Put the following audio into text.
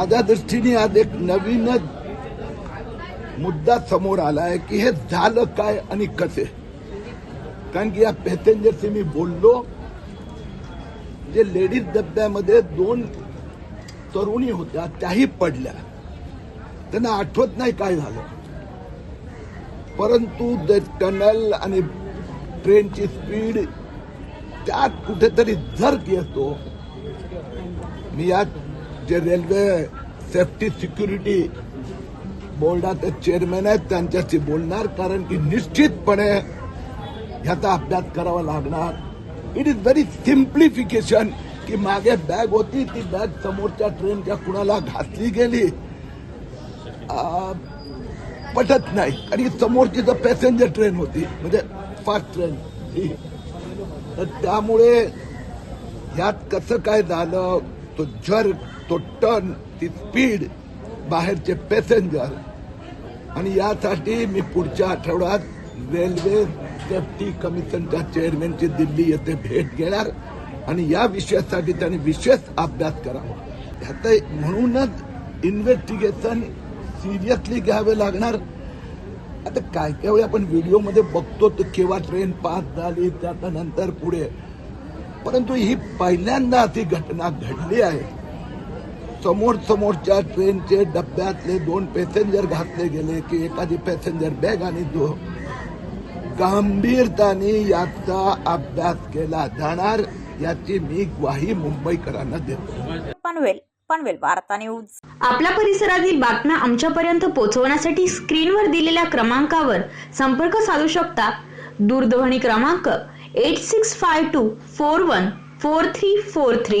माझ्या दृष्टीने आज एक नवीनच मुद्दा समोर आलाय की हे झालं काय आणि कसे? कारण की या पॅसेंजरशी मी बोललो. जे लेडीज डब्यामध्ये दोन तरुणी होत्या त्याही पडल्या. त्यांना आठवत नाही काय झालं. परंतु द टनल आणि ट्रेनची स्पीड त्यात कुठेतरी झर्क येतो मी यात जे रेल्वे सेफ्टी सिक्युरिटी बोर्डाचे चेअरमॅन आहेत त्यांच्याशी बोलणार कारण की निश्चितपणे ह्याचा अभ्यास करावा लागणार. इट इज व्हेरी सिम्प्लिफिकेशन की मागे बॅग होती ती बॅग समोरच्या ट्रेनच्या कुणाला घातली गेली. पटत नाही. आणि समोरची तर पॅसेंजर ट्रेन होती म्हणजे फास्ट ट्रेन ही. तर त्यामुळे ह्यात कसं काय झालं तो जर तो टर्न ती स्पीड बाहेरचे पॅसेंजर आणि यासाठी मी पुढच्या आठवड्यात रेल्वे सेफ्टी कमिशनच्या चेअरमॅनची दिल्ली येथे भेट घेणार. आणि या विषयासाठी त्यांनी विशेष अभ्यास करावा. ह्याचं म्हणूनच इन्व्हेस्टिगेशन सिरियसली घ्यावे लागणार. आता काय काय वेळी आपण व्हिडिओमध्ये बघतो तर केव्हा ट्रेन पास झाली त्याच्यानंतर पुढे. परंतु ही पहिल्यांदा अशी घटना घडली आहे. समोर समोरच्या ट्रेनचे डब्यातले दोन पॅसेंजर घातले गेले की एखादी पॅसेंजर बॅग आणि दो गांभीरताने याचा अभ्यास केला जाणार याची मी ग्वाही मुंबईकरांना देतो. पनवेल पनवेल वार्ता न्यूज. आपल्या परिसरातील बातम्या आमच्यापर्यंत पोहोचवण्यासाठी स्क्रीनवर दिलेल्या क्रमांकावर संपर्क साधू शकता. दूरध्वनी क्रमांक eight six five two four one four three four three